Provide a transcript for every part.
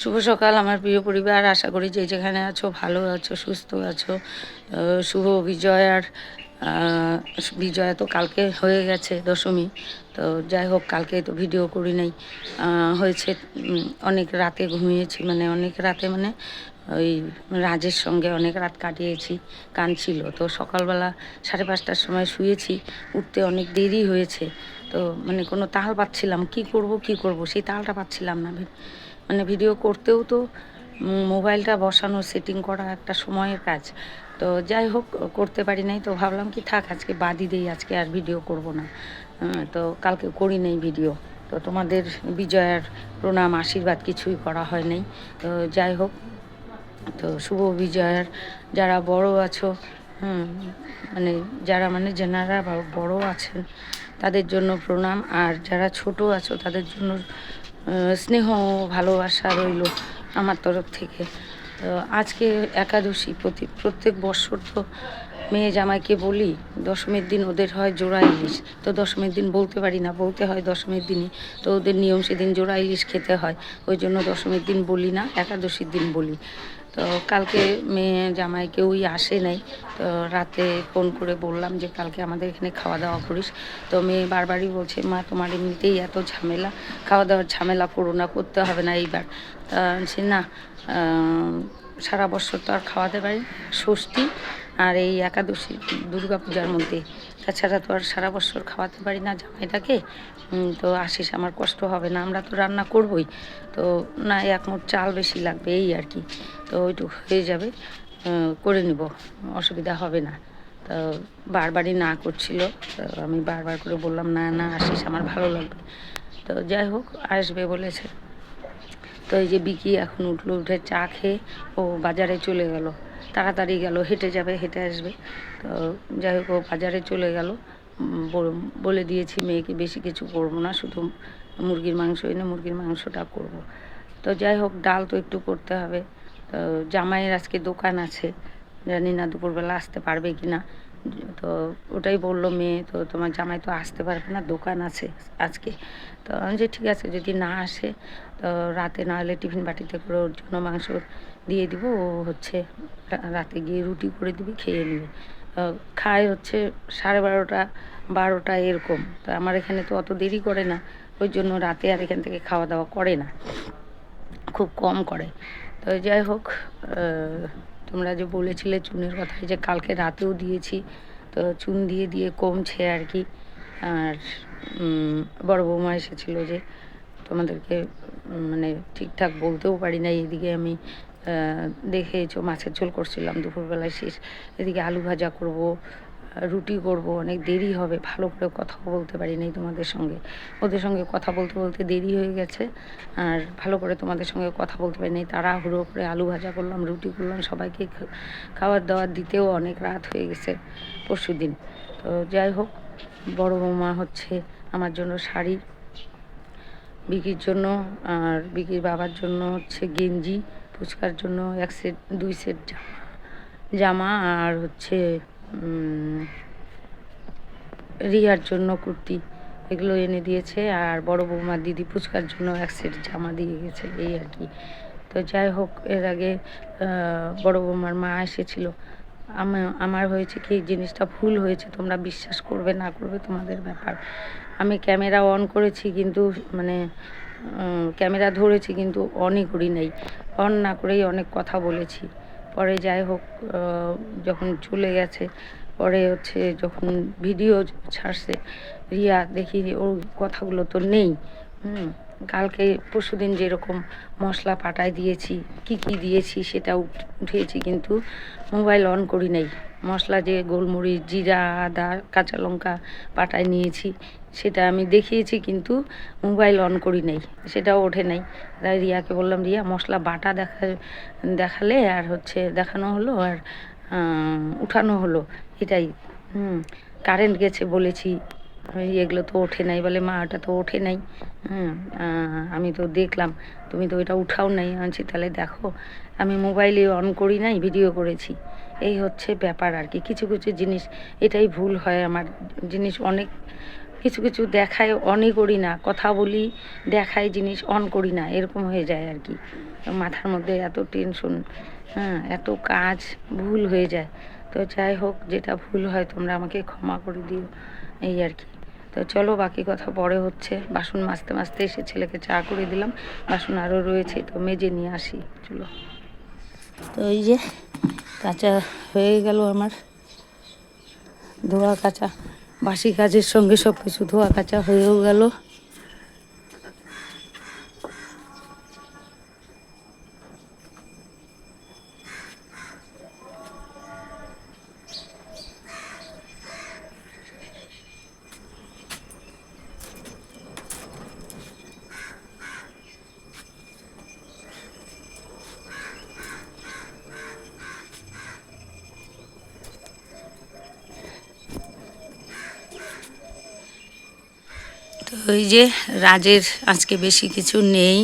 শুভ সকাল আমার প্রিয় পরিবার। আশা করি যে যেখানে আছো ভালো আছো সুস্থ আছো। শুভ বিজয়ার আহ, বিজয়া তো কালকে হয়ে গেছে দশমী। তো যাই হোক কালকে তো ভিডিও করি নাই। হয়েছে অনেক রাতে ঘুমিয়েছি মানে অনেক রাতে মানে ওই রাজের সঙ্গে অনেক রাত কাটিয়েছি কান ছিল। তো সকালবেলা সাড়ে পাঁচটার সময় শুয়েছি উঠতে অনেক দেরি হয়েছে। তো মানে কোনো তাল পাচ্ছিলাম কি করব কি করব? সেই তালটা পাচ্ছিলাম না মানে ভিডিও করতেও তো মোবাইলটা বসানো সেটিং করা একটা সময়ের কাজ। তো যাই হোক, করতে পারি নাই, তো ভাবলাম কি থাক, আজকে বাদই দেই, আজকে আর ভিডিও করব না। তো কালকে করি নাই ভিডিও তো তোমাদের বিজয়ার প্রণাম, আশীর্বাদ কিছুই করা হয় নাই। তো যাই হোক, তো শুভ বিজয়ার যারা বড় আছো মানে যারা মানে যেনারা বড় আছেন, তাদের জন্য প্রণাম। আর যারা ছোট আছো, তাদের জন্য স্নেহ ভালোবাসা রইল আমার তরফ থেকে। তো আজকে একাদশী প্রতি প্রত্যেক বছর তো মেয়ে জামাইকে বলি, দশমীর দিন ওদের হয় জোড়া ইলিশ। তো দশমীর দিন বলতে পারি না, বলতে হয় দশমীর দিনই। তো ওদের নিয়ম সেদিন জোড়া ইলিশ খেতে হয়, ওই জন্য দশমীর দিন বলি না, একাদশীর দিন বলি। তো কালকে মেয়ে জামাই কেউই আসে নাই, তো রাতে ফোন করে বললাম যে কালকে আমাদের এখানে খাওয়া দাওয়া করিস। তো মেয়ে বারবারই বলছে, মা, তোমার এমনিতেই এত ঝামেলা খাওয়া দাওয়ার ঝামেলা করো না করতে হবে না এইবার। তা বলছি, না সারা বছর তো আর খাওয়াতে পারি। ষষ্ঠী আর এই একাদশী দুর্গা পূজার মধ্যে। তাছাড়া তো আর সারা বছর খাওয়াতে পারি না জামাইটাকে। তো আসিস, আমার কষ্ট হবে না, আমরা তো রান্না করবই। তো না, এক মুঠ চাল বেশি লাগবে, এই আর কি। তো ওইটুকু হয়ে যাবে। করে নিব, অসুবিধা হবে না। তো বারবারই না করছিল, তো আমি বারবার করে বললাম, না না, আসিস, আমার ভালো লাগবে। তো যাই হোক, আসবে বলেছে। তো এই যে বিকি এখন উঠল, উঠে চা খেয়ে ও বাজারে চলে গেল। তাড়াতাড়ি গেল, হেঁটে যাবে, হেঁটে আসবে। তো যাই হোক, ও বাজারে চলে গেল। বলে দিয়েছি মেয়েকে, বেশি কিছু করব না, শুধু মুরগির মাংস এনে মুরগির মাংসটা করব। তো যাই হোক, ডাল তো একটু করতে হবে। তো জামাইয়ের আজকে দোকান আছে, জানি না দুপুরবেলা আসতে পারবে কি না। তো ওটাই বলল মেয়ে, তো তোমার জামাই তো আসতে পারবে না, দোকান আছে আজকে। তো আমি যে ঠিক আছে, যদি না আসে, তো রাতে না হলে টিফিন বাটিতে করে ওর জন্য মাংস দিয়ে দিব, ও হচ্ছে রাতে গিয়ে রুটি করে দিবি, খেয়ে নেবে। খায় হচ্ছে সাড়ে বারোটা বারোটা এরকম। তো আমার এখানে তো অত দেরি করে না, ওই জন্য রাতে আর এখান থেকে খাওয়া দাওয়া করে না, খুব কম করে। যাই হোক তোমরা যে বলেছিলে চুনের কথা যে কালকে রাতেও দিয়েছি, তো চুন দিয়ে দিয়ে কমছে আর কি। আর বড় বৌমা এসেছিল যে তোমাদেরকে মানে ঠিকঠাক বলতেও পারি না এদিকে আমি দেখেছ মাছের ঝোল করছিলাম দুপুরবেলায় শেষ। এদিকে আলু ভাজা করব রুটি করব, অনেক দেরি হবে, ভালো করে কথাও বলতে পারি নাই তোমাদের সঙ্গে। ওদের সঙ্গে কথা বলতে বলতে দেরি হয়ে গেছে, আর ভালো করে তোমাদের সঙ্গে কথা বলতে পারি নাই। তাড়াহুড়ো করে আলু ভাজা করলাম, রুটি করলাম, সবাইকে খাবার দাবার দিতেও অনেক রাত হয়ে গেছে পরশু দিন। তো যাই হোক, বড় বৌমা হচ্ছে আমার জন্য শাড়ি, বিকির জন্য, আর বিকির বাবার জন্য হচ্ছে গেঞ্জি ফুচকার জন্য এক সেট, দুই সেট জামা জামা আর হচ্ছে রিয়ার জন্য কুর্তি এগুলো এনে দিয়েছে, আর বড় বৌমার দিদি ফুচকার জন্য এক সেট জামা দিয়ে গেছে, এই আর কি। তো যাই হোক, এর আগে বড় বৌমার মা এসেছিল। আমার হয়েছে কি জিনিসটা ভুল হয়েছে, তোমরা বিশ্বাস করবে না করবে তোমাদের ব্যাপার। আমি ক্যামেরা অন করেছি কিন্তু মানে ক্যামেরা ধরেছি কিন্তু অনই করি নাই। অন না করেই অনেক কথা বলেছি। পরে যাই হোক যখন চলে গেছে, পরে হচ্ছে যখন ভিডিও ছাড়ছে, রিয়া দেখি ওর কথাগুলো তো নেই, হুম, কালকে পরশুদিন যেরকম মশলা পাটায় দিয়েছি, কি কি দিয়েছি সেটা উঠেছি কিন্তু মোবাইল অন করি নাই। মশলা যে গোলমরিচ, জিরা, আদা, কাঁচা লঙ্কা পাটায় নিয়েছি, সেটা আমি দেখিয়েছি কিন্তু মোবাইল অন করি নাই, সেটাও ওঠে নাই। তাই রিয়াকে বললাম, রিয়া, মশলা বাটা দেখা, দেখালে আর হচ্ছে দেখানো হলো আর উঠানো হলো। এটাই, হুম কারেন্ট গেছে বলেছি। এগুলো তো ওঠে নাই। বলে, মা, ওটা তো ওঠে নাই। হুম আমি তো দেখলাম, তুমি তো এটা উঠাও নাই। আনছি তাহলে দেখো, আমি মোবাইলে অন করি নাই, ভিডিও করেছি। এই হচ্ছে ব্যাপার আর কি। কিছু কিছু জিনিস এটাই ভুল হয় আমার। জিনিস অনেক, কিছু কিছু দেখায় অনই করি না। কথা বলি দেখায় জিনিস অন করি না। এরকম হয়ে যায় আর কি। মাথার মধ্যে এত টেনশন হ্যাঁ এত কাজ ভুল হয়ে যায়। তো যাই হোক, যেটা ভুল হয় তোমরা আমাকে ক্ষমা করে দিও। এই আর কি। তো চলো, বাকি কথা পরে হচ্ছে। বাসন মাজতে মাজতে এসে ছেলেকে চা করে দিলাম। বাসন আরও রয়েছে, তো মেজে নিয়ে আসি। চলো। তো এই যে কাঁচা হয়ে গেল আমার। ধোয়া কাঁচা, বাসি কাজের সঙ্গে সব কিছু ধোয়া কাঁচা হয়েও গেল। তো ওই যে রাজের আজকে বেশি কিছু নেই,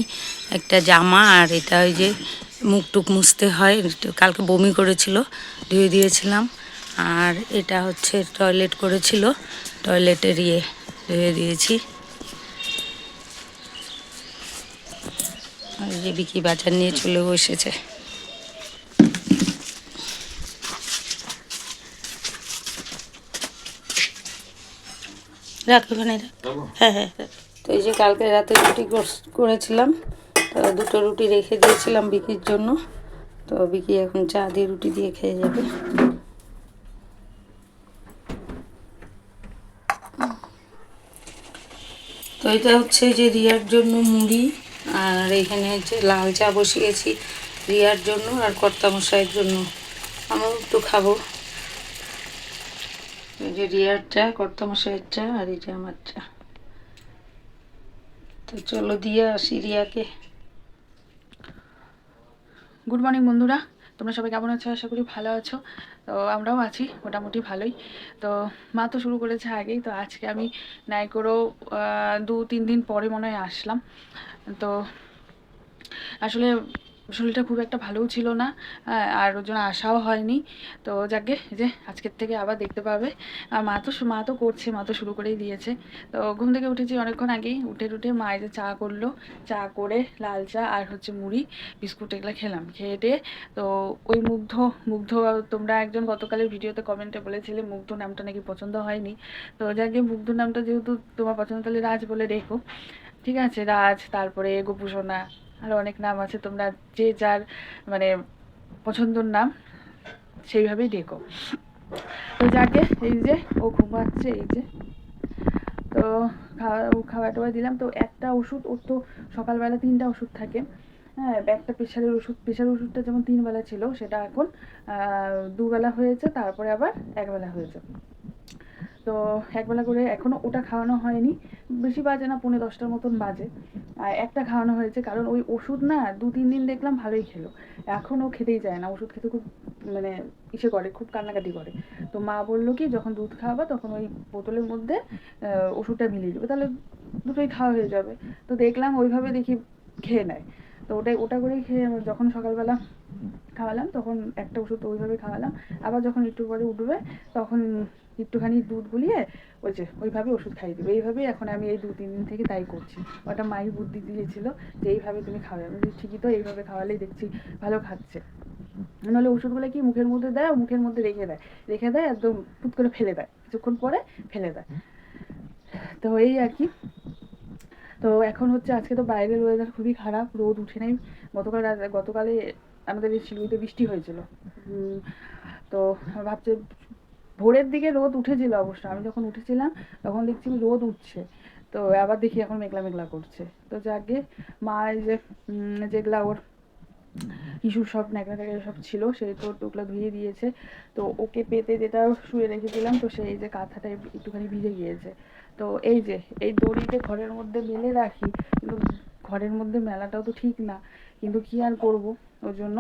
একটা জামা আর এটা ওই যে মুখ টুক মুছতে হয় কালকে বমি করেছিল, ধুয়ে দিয়েছিলাম। আর এটা হচ্ছে টয়লেট করেছিল, টয়লেটের ইয়ে ধুয়ে দিয়েছি। আর যে বিকি বাজার নিয়ে চলেও এসেছে। রাখ ওখানে হ্যাঁ হ্যাঁ রাখ। তো এই যে কালকে রাতে রুটি কর- করেছিলাম তো দুটো রুটি রেখে দিয়েছিলাম বিকির জন্য। তো বিকি এখন চা দিয়ে রুটি দিয়ে খেয়ে যাবে। তো এটা হচ্ছে যে রিয়ার জন্য মুড়ি আর এখানে হচ্ছে লাল চা বসিয়েছি রিয়ার জন্য আর কর্তামশাইয়ের জন্য। আমিও একটু খাব। যে রিয়ার চা কর্তামশাইয়ের চা আর এই যে আমার চা তো চলো দিয়ে আসি রিয়াকে। গুড মর্নিং বন্ধুরা। তোমরা সবাই কেমন আছো? আশা করি ভালো আছো। তো আমরাও আছি, মোটামুটি ভালোই। তো মা তো শুরু করেছে আগেই, তো আজকে আমি নাই করেও দু তিন দিন পরে মনে হয় আসলাম। তো আসলে শরীরটা খুব একটা ভালোও ছিল না আর ওর জন্য আসাও হয়নি। তো যাকে যে আজকের থেকে আবার দেখতে পাবে। আর মা তো মা তো করছে, মা তো শুরু করেই দিয়েছে। তো ঘুম থেকে উঠেছি অনেকক্ষণ আগেই, উঠে উঠে মা যে চা করল। চা করে লাল চা আর হচ্ছে মুড়ি, বিস্কুট এগুলো খেলাম। খেয়ে টেয়ে তো ওই মুগ্ধ মুগ্ধ তোমরা একজন গতকালের ভিডিওতে কমেন্টে বলেছিলে, মুগ্ধ নামটা নাকি পছন্দ হয়নি। তো যাকে মুগ্ধ নামটা যেহেতু তোমার পছন্দ, তাহলে রাজ বলে রেখো। ঠিক আছে, রাজ, তারপরে গোপুসোনা আরও অনেক নাম আছে, তোমরা যে যার মানে পছন্দর নাম সেইভাবেই ডেকো। তো যাকে, এই যে, ও ঘুমাচ্ছে, এই যে। তো খাওয়া, ও খাওয়া টাওয়া দিলাম, তো একটা ওষুধ, ওর তো সকালবেলা তিনটা ওষুধ থাকে। হ্যাঁ একটা প্রেশারের ওষুধ, প্রেশার ওষুধটা যেমন তিন বেলা ছিল, সেটা এখন দুবেলা হয়েছে, তারপরে আবার একবেলা হয়েছে। তো একবেলা করে এখনও ওটা খাওয়ানো হয়নি। বেশি বাজে না, পৌনে দশটার মতন বাজে। একটা খাওয়ানো হয়েছে, কারণ ওই ওষুধ না দু তিন দিন দেখলাম ভালোই খেলো। এখন ও খেতেই চায় না, ওষুধ খেতে খুব মানে ইসে করে, খুব কান্নাকাটি করে। তো মা বলল কি, যখন দুধ খাওয়াবা তখন ওই বোতলের মধ্যে ওষুধটা মিলিয়ে দেবে। তাহলে দুটোই খাওয়া হয়ে যাবে। তো দেখলাম ওইভাবে দেখি খেয়ে নেয়। তো ওটাই, ওটা করেই খেয়ে যখন সকালবেলা খাওয়ালাম, তখন একটা ওষুধ ওইভাবে খাওয়ালাম। আবার যখন একটু পরে উঠবে, তখন একটুখানি দুধ গুলিয়ে ওই যে ওইভাবে ওষুধ খাইয়ে দেবে। এইভাবেই এখন আমি এই দু তিন দিন থেকে তাই করছি। ওটা মাই বুদ্ধি দিয়েছিল যে, এইভাবে তুমি খাবে। আমি ঠিকই তো, এইভাবে খাওয়ালেই দেখছি ভালো খাচ্ছে। নাহলে ওষুধগুলো কি মুখের মধ্যে দেয় মুখের মধ্যে রেখে দেয়? রেখে দেয়, একদম পুত করে ফেলে দেয়। কিছুক্ষণ পরে ফেলে দেয়। তো এই আর কি। তো এখন হচ্ছে আজকে তো বাইরের ওয়েদার খুবই খারাপ, রোদ উঠে নাই। গতকাল গতকালে আমাদের শিলিগুড়িতে বৃষ্টি হয়েছিল। তো ভাবছে ভোরের দিকে রোদ উঠেছিল অবশ্য। আমি যখন উঠেছিলাম, তখন দেখছি রোদ উঠছে। তো আবার দেখি এখন মেঘলা মেঘলা করছে। তো যাকে মা এই যে যেগুলা ওর ইস্যুর সব ন্যাকড়া ট্যাকড়া সব ছিল সেই তো ওগুলো ধুয়ে দিয়েছে। তো ওকে পেতে যেটা শুয়ে রেখেছিলাম, তো সেই যে কাঁথাটা একটুখানি ভিজে গিয়েছে। তো এই যে, এই দড়িতে ঘরের মধ্যে মেলে রাখি, কিন্তু ঘরের মধ্যে মেলাটাও তো ঠিক না। কিন্তু কি আর করব? ওর জন্য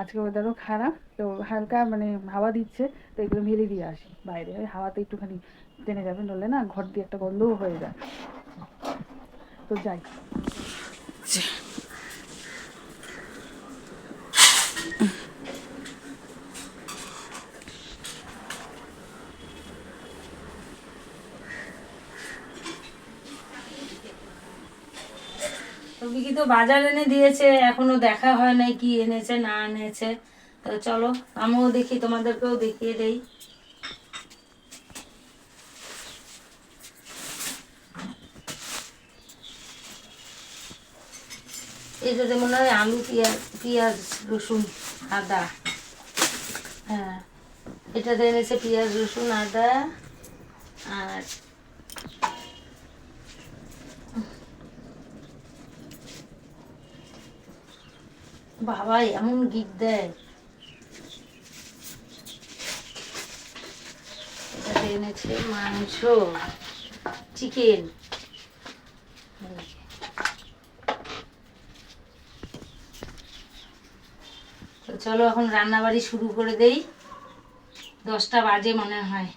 আজকে ওয়েদারও খারাপ, তো হালকা মানে হাওয়া দিচ্ছে, তো এগুলো মেলে দিয়ে আসি বাইরে। ওই হাওয়াতে একটুখানি টেনে যাবে নলে না ঘর দিয়ে একটা গন্ধও হয়ে যায়। তো যাই। তো বাজার এনে দিয়েছে, এখনও দেখা হয় নাই কি এনেছে, না এনেছে। তো চলো, আমিও দেখি, তোমাদেরকেও দেখিয়ে দেই। এটাতে মনে হয় আলু, পেঁয়াজ পেঁয়াজ, রসুন, আদা। হ্যাঁ এটাতে এনেছে পেঁয়াজ, রসুন, আদা, আর বাবা, এমন গিট দেয়। এনেছে মাংস, চিকেন। চলো এখন রান্নাবাড়ি শুরু করে দেই। দশটা বাজে মনে হয়।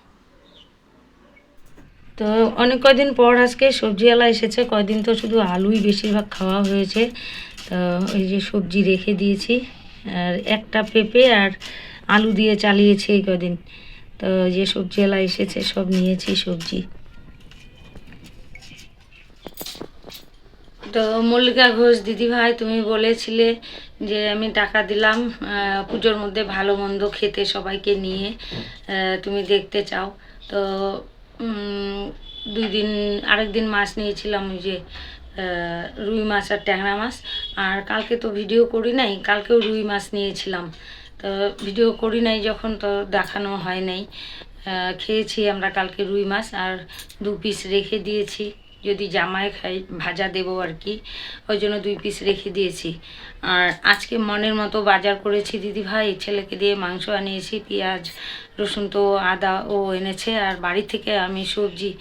তো অনেক কয়দিন পর আজকে সবজিওয়ালা এসেছে, কয়দিন তো শুধু আলুই বেশিরভাগ খাওয়া হয়েছে। তো এই যে সবজি রেখে দিয়েছি, আর একটা পেঁপে আর আলু দিয়ে চালিয়েছি এই কদিন। তো যে সবজিওয়ালা এসেছে, সব নিয়েছি সবজি। তো মল্লিকা ঘোষ, দিদিভাই, তুমি বলেছিলে যে আমি টাকা দিলাম পুজোর মধ্যে ভালো মন্দ খেতে সবাইকে নিয়ে তুমি দেখতে চাও। তো দুই দিন, আরেক দিন মাছ নিয়েছিলাম ওই যে রুই মাছ আর ট্যাংরা মাছ। আর কালকে তো ভিডিও করি নাই, কালকেও রুই মাছ নিয়েছিলাম। তো ভিডিও করি নাই যখন, তো দেখানো হয় নাই। খেয়েছি আমরা কালকে রুই মাছ, আর দু পিস রেখে দিয়েছি। যদি জামায় খাই, ভাজা দেবো আর কি। ওই জন্য দুই পিস রেখে দিয়েছি। আর আজকে মনের মতো বাজার করেছি দিদি ভাই ছেলেকে দিয়ে মাংস আনিয়েছি, পেঁয়াজ, রসুন তো আদা ও এনেছে। আর বাড়ি থেকে আমি সবজি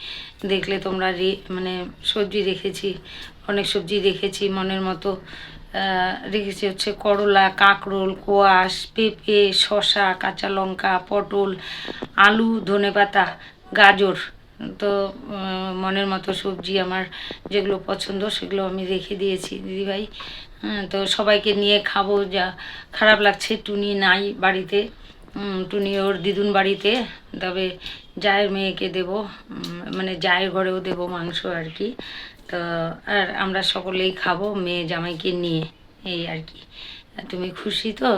দেখলে তোমরা মানে সবজি রেখেছি অনেক সবজি রেখেছি মনের মতো। রেখেছি হচ্ছে করলা, কাঁকরোল, কোয়াশ, পেঁপে, শসা, কাঁচা লঙ্কা, পটল, আলু, ধনেপাতা, গাজর। তো মনের মতো সবজি আমার যেগুলো পছন্দ সেগুলো আমি রেখে দিয়েছি দিদিভাই। হ্যাঁ, তো সবাইকে নিয়ে খাব যা খারাপ লাগছে টুনি নাই বাড়িতে। টুনি ওর দিদুন বাড়িতে তবে জায়ের মেয়েকে দেব মানে জায়ের ঘরেও দেব মাংস আর কি। তো আর আমরা সকলেই খাব মেয়ে জামাইকে নিয়ে এই আর কি। তুমি খুশি তো?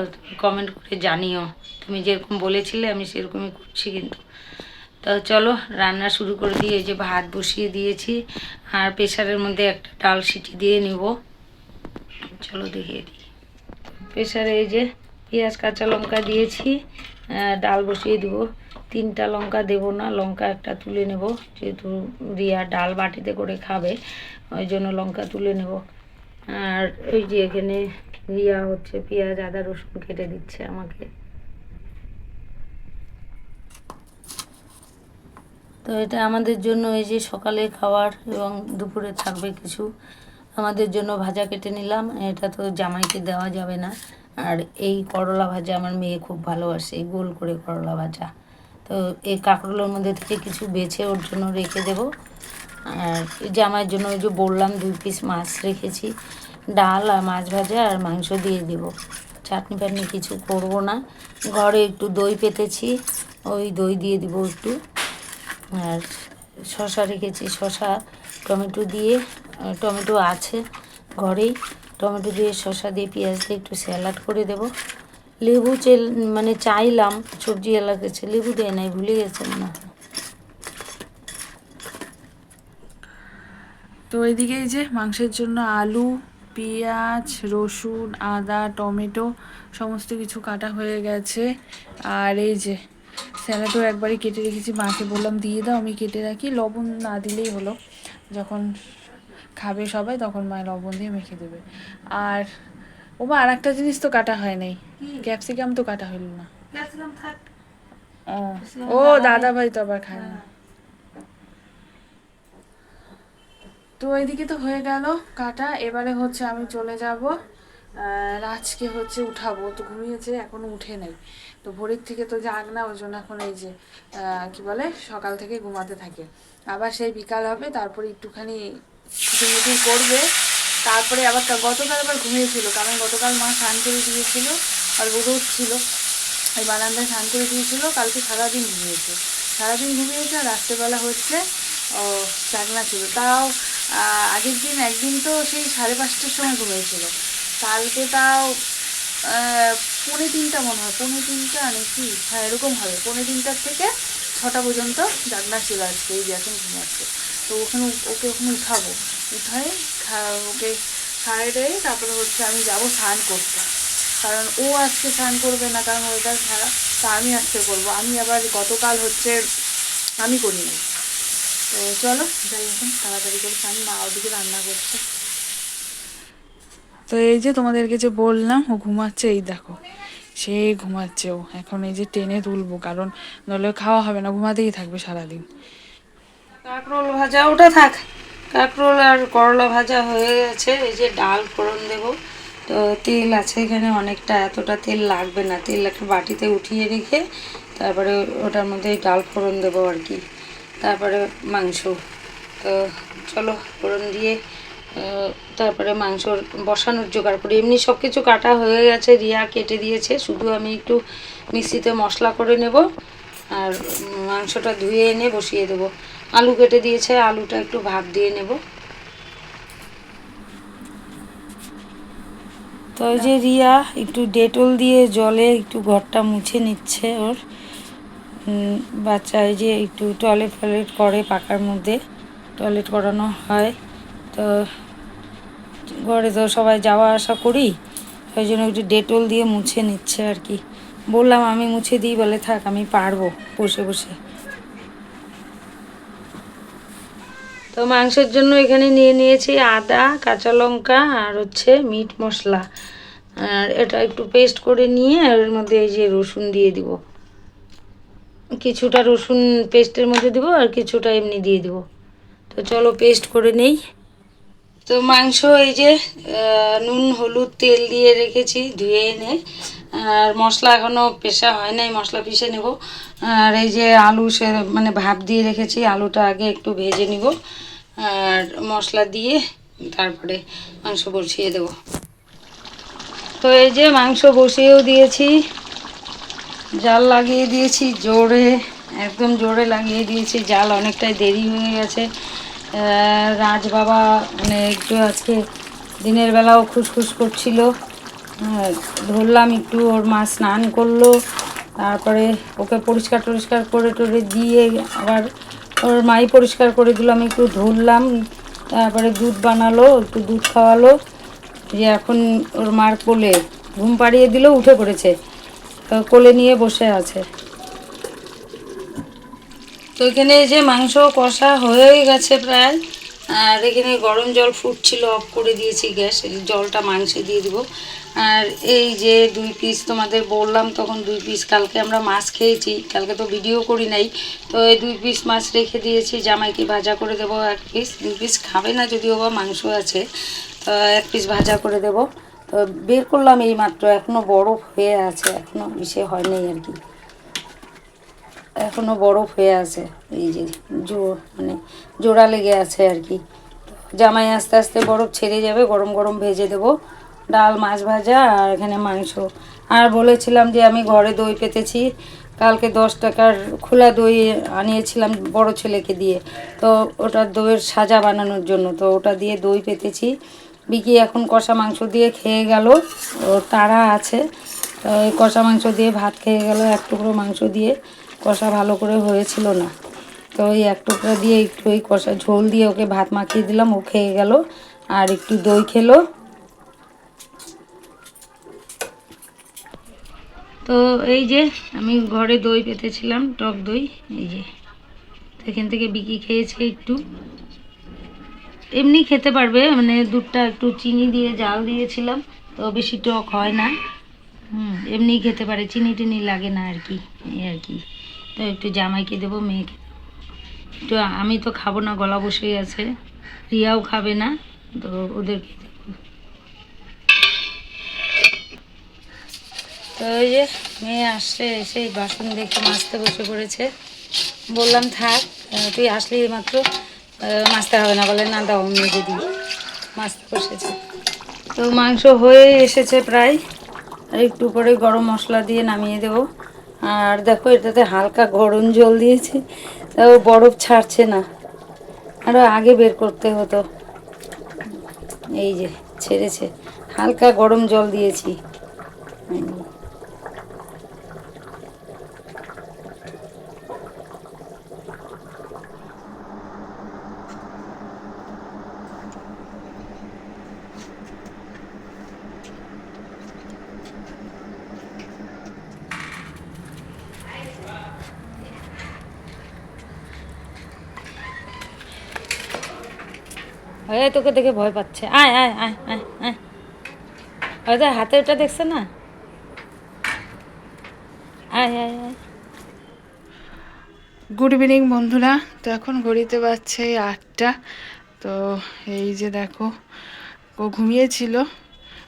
কমেন্ট করে জানিও। তুমি যেরকম বলেছিলে আমি সেরকমই করছি কিন্তু। তো চলো, রান্না শুরু করে দিয়ে যে ভাত বসিয়ে দিয়েছি, আর প্রেশারের মধ্যে একটা ডাল সিটি দিয়ে নিব। চলো দেখিয়ে দিই। প্রেশারে এই যে পেঁয়াজ, কাঁচা লঙ্কা দিয়েছি ডাল বসিয়ে দেব। তিনটা লঙ্কা দেব না, লঙ্কা একটা তুলে নেব, যেহেতু রিয়া ডাল বাটিতে করে খাবে, ওই জন্য লঙ্কা তুলে নেব। আর ওই যে এখানে রিয়া হচ্ছে পেঁয়াজ, আদা, রসুন কেটে দিচ্ছে আমাকে। তো এটা আমাদের জন্য এই যে সকালে খাওয়ার এবং দুপুরে থাকবে কিছু, আমাদের জন্য ভাজা কেটে নিলাম। এটা তো জামাইকে দেওয়া যাবে না। আর এই করলা ভাজা আমার মেয়ে খুব ভালোবাসে গোল করে করলা ভাজা। তো এই কাঁকরোলের মধ্যে থেকে কিছু বেছে ওর জন্য রেখে দেব। আর জামাইয়ের জন্য ওই যে বললাম, দুই পিস মাছ রেখেছি। ডাল আর মাছ ভাজা আর মাংস দিয়ে দেব। চাটনি ফাটনি কিছু করব না। ঘরে একটু দই পেতেছি, ওই দই দিয়ে দিব একটু। আর শশা রেখেছি শশা টমেটো দিয়ে টমেটো আছে ঘরেই। টমেটো দিয়ে শশা দিয়ে, পেঁয়াজ দিয়ে একটু স্যালাড করে দেব। লেবু চেল মানে চাইলাম, সবজি এলাকাছে লেবু দেয় নাই, ভুলে গেছে না তো এদিকে এই যে মাংসের জন্য আলু, পেঁয়াজ, রসুন, আদা, টমেটো, সমস্ত কিছু কাটা হয়ে গেছে। আর এই যে স্যালাডও একবারই কেটে রেখেছি। মাকে বললাম দিয়ে দাও আমি কেটে রাখি। লবণ না দিলেই হলো। যখন খাবে সবাই তখন মা লবণ দিয়ে মেখে দেবে। আর ও মা আর একটা জিনিস তো কাটা হয় নাই। ক্যাপসিকাম তো কাটা হইল না। ও ও দাদা ভাই তো আবার খায় না। তো এদিকে তো হয়ে গেল কাটা। এবারে হচ্ছে আমি চলে যাব। রাজকে হচ্ছে উঠাবো। তো ঘুমিয়েছে এখনও উঠে নেই। তো ভোরের থেকে তো জাগ না, ওই জন্য এখন এই যে কি বলে, সকাল থেকে ঘুমাতে থাকে। আবার সেই বিকাল হবে, তারপরে একটুখানি ছুটি করবে, তারপরে আবার গতকাল আবার ঘুমিয়েছিল, কারণ গতকাল মা স্নান করে দিয়েছিল, আর রোদ ছিল ওই বারান্দায় স্নান করে দিয়েছিল, কালকে সারাদিন ঘুমিয়েছে। সারাদিন ঘুমিয়েছে, আর রাত্রেবেলা হচ্ছে, ও চাকনা ছিল। তাও আগের দিন একদিন তো সেই সাড়ে পাঁচটার সময় ঘুমিয়েছিল। কালকে তাও পৌনে তিনটা মনে হয়। পৌনে তিনটা নাকি? হ্যাঁ এরকম হবে। পৌনে তিনটার থেকে ছটা পর্যন্ত জাগনা ছিল আজকে, এই যে এখন ঘুমাচ্ছে তো ওখানে ওকে ওখানে উঠাবো। উঠাই খা- ওকে দেয় তারপরে হচ্ছে আমি যাব স্নান করতে। কারণ ও আজকে স্নান করবে না, কারণ ওয়েদার খারাপ তা আমি আজকে করব। আমি আবার গতকাল হচ্ছে আমি করিনি। তো চলো, যাই এখন তাড়াতাড়ি করে স্নান, মা ওদিকে রান্না করছে। তো এই যে তোমাদেরকে যে বললাম, ও ঘুমাচ্ছে, এই দেখো। সে ঘুমাচ্ছে ও। এখন এই যে টেনে তুলবো, কারণ নলে খাওয়া হবে না, ঘুমাতেই থাকবে সারাদিন। কাঁকরোল ভাজা, ওটা থাক। কাঁকরোল আর করলা ভাজা হয়ে গেছে। এই যে ডাল ফোড়ন দেব। তো তেল আছে এখানে অনেকটা, এতটা তেল লাগবে না। তেল একটা বাটিতে উঠিয়ে রেখে তারপরে ওটার মধ্যে ডাল ফোড়ন দেবো আর কি। তারপরে মাংস। তো চলো, ফোড়ন দিয়ে তারপরে মাংস বসানোর জোগাড় করি। এমনি সব কিছু কাটা হয়ে গেছে, রিয়া কেটে দিয়েছে। শুধু আমি একটু মিক্সিতে মশলা করে নেব আর মাংসটা ধুয়ে এনে বসিয়ে দেবো। আলু কেটে দিয়েছে, আলুটা একটু ভাপ দিয়ে নেব। তো ওই যে রিয়া একটু ডেটল দিয়ে জলে একটু ঘরটা মুছে নিচ্ছে ওর। বাচ্চা এই যে একটু টয়লেট ফয়লেট করে পাকার মধ্যে। টয়লেট করানো হয়। তো ঘরে তো সবাই যাওয়া আসা করি, ওই জন্য একটু ডেটল দিয়ে মুছে নিচ্ছে আর কি। বললাম, আমি মুছে দিই, বলে থাক, আমি পারব বসে বসে। তো মাংসের জন্য এখানে নিয়ে নিয়েছি আদা, কাঁচা লঙ্কা আর হচ্ছে মিট মশলা। আর এটা একটু পেস্ট করে নিয়ে এর মধ্যে এই যে রসুন দিয়ে দিব। কিছুটা রসুন পেস্টের মধ্যে দিব আর কিছুটা এমনি দিয়ে দিব। তো চলো পেস্ট করে নেই। তো মাংস এই যে নুন, হলুদ, তেল দিয়ে রেখেছি ধুয়ে এনে। আর মশলা এখনও পেশা হয় নাই, মশলা পিষে নেব। আর এই যে আলু সে মানে ভাপ দিয়ে রেখেছি, আলুটা আগে একটু ভেজে নিব। আর মশলা দিয়ে তারপরে মাংস বসিয়ে দেব। তো এই যে মাংস বসিয়েও দিয়েছি, জাল লাগিয়ে দিয়েছি, জোরে, একদম জোরে লাগিয়ে দিয়েছি। জাল অনেকটাই দেরি হয়ে গেছে। রাজ বাবা মানে একটু আজকে দিনের বেলাও খুসখুস করছিল। ধরলাম একটু ওর মা স্নান করল, তারপরে ওকে পরিষ্কার টরিষ্কার করে টরে দিয়ে আবার ওর মাই পরিষ্কার করে দিল, আমি একটু ধরলাম, তারপরে দুধ বানালো, একটু দুধ খাওয়ালো, যে এখন ওর মার কোলে, ঘুম পাড়িয়ে দিল, উঠে পড়েছে। কোলে নিয়ে বসে আছে। তো এখানে যে মাংস কষা হয়ে গেছে প্রায়। আর এখানে গরম জল ফুটছিল অফ করে দিয়েছি গ্যাস জলটা মাংসে দিয়ে দিব। আর এই যে দুই পিস তোমাদের বললাম, তখন দুই পিস কালকে আমরা মাছ খেয়েছি, কালকে তো ভিডিও করি নাই। তো এই দুই পিস মাছ রেখে দিয়েছি, জামাইকে ভাজা করে দেবো এক পিস দুই পিস খাবে না যদিও বা মাংস আছে, তো এক পিস ভাজা করে দেবো। তো বের করলাম এই মাত্র এখনও বরফ হয়ে আছে এখনও ইসে হয়নি আর কি। এখনও বরফ হয়ে আছে, এই যে জো মানে জোড়া লেগে আছে আর কি। জামাই আস্তে আস্তে বরফ ছেড়ে যাবে, গরম গরম ভেজে দেব। ডাল, মাছ ভাজা আর এখানে মাংস। আর বলেছিলাম যে আমি ঘরে দই পেতেছি, কালকে দশ টাকার খোলা দই আনিয়েছিলাম বড় ছেলেকে দিয়ে। তো ওটা দইয়ের সাজা বানানোর জন্য, তো ওটা দিয়ে দই পেতেছি। বিকি এখন কষা মাংস দিয়ে খেয়ে গেল, ও তারা আছে। তো কষা মাংস দিয়ে ভাত খেয়ে গেল, এক টুকরো মাংস দিয়ে। কষা ভালো করে হয়েছিল না। তো ওই এক টুকরো দিয়ে একটু ওই কষা ঝোল দিয়ে ওকে ভাত মাখিয়ে দিলাম, ও খেয়ে গেল। আর একটু দই খেলো। তো এই যে আমি ঘরে দই পেতেছিলাম, টক দই, এই যে। এখান থেকে বিকি খেয়েছে একটু। এমনি খেতে পারবে মানে দুধটা একটু চিনি দিয়ে, জাল দিয়েছিলাম, তো বেশি টক হয় না। হুম, এমনি খেতে পারে চিনি টিনি লাগে না আর কি, এই আর কি। তো একটু জামাইকে দেবো, মেয়েকে একটু আমি তো খাব না, গলা বসে গেছে রিয়াও খাবে না, তো ওদেরকে তো ওই যে মেয়ে আসছে, এসে বাসন দেখে মাজতে বসে পড়েছে। বললাম, থাক তুই আসলি মাত্র মাছতে হবে না। বলে, না দাও মেজে দিই। মাছতে বসেছে। তো মাংস হয়ে এসেছে প্রায়। আর একটু পরে গরম মশলা দিয়ে নামিয়ে দেব। আর দেখো, এটাতে হালকা গরম জল দিয়েছি। তাও বরফ ছাড়ছে না। আরও আগে বের করতে হতো। এই যে, ছেড়েছে। হালকা গরম জল দিয়েছি। এই তোকে দেখে ভয় পাচ্ছে। আয় আয় আয় আয় আয়। হাতে ওটা দেখছে না? আয় আয়। গুড ইভিনিং বন্ধুরা। তো এখন ঘড়িতে বাজছে আটটা। তো এই যে দেখো, ও ঘুমিয়েছিল।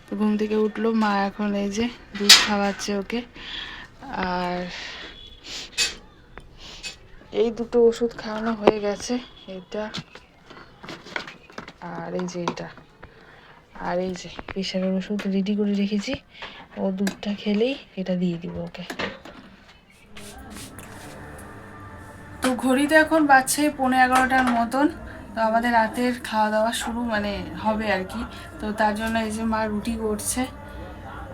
তো ঘুম থেকে উঠল। মা এখন এই যে দুধ খাওয়াচ্ছে ওকে। আর এই দুটো ওষুধ খাওয়ানো হয়ে গেছে। এটা আর এই যে এটা। আর এই যে প্রেশারের ওষুধ রেডি করে রেখেছি। ও দুধটা খেলেই এটা দিয়ে দিব ওকে। তো ঘড়িতে এখন বাজছে পনেরো এগারোটার মতন। তো আমাদের রাতের খাওয়া দাওয়া শুরু মানে হবে আর কি। তো তার জন্য এই যে মা রুটি করছে।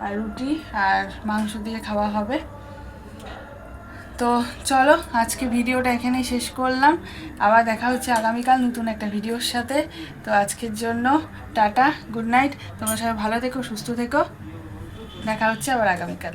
আর রুটি আর মাংস দিয়ে খাওয়া হবে। তো চলো, আজকে ভিডিওটা এখানেই শেষ করলাম। আবার দেখা হচ্ছে আগামীকাল নতুন একটা ভিডিওর সাথে। তো আজকের জন্য টাটা, গুড নাইট। তোমরা সবাই ভালো থেকো, সুস্থ থেকো। দেখা হচ্ছে আবার আগামীকাল।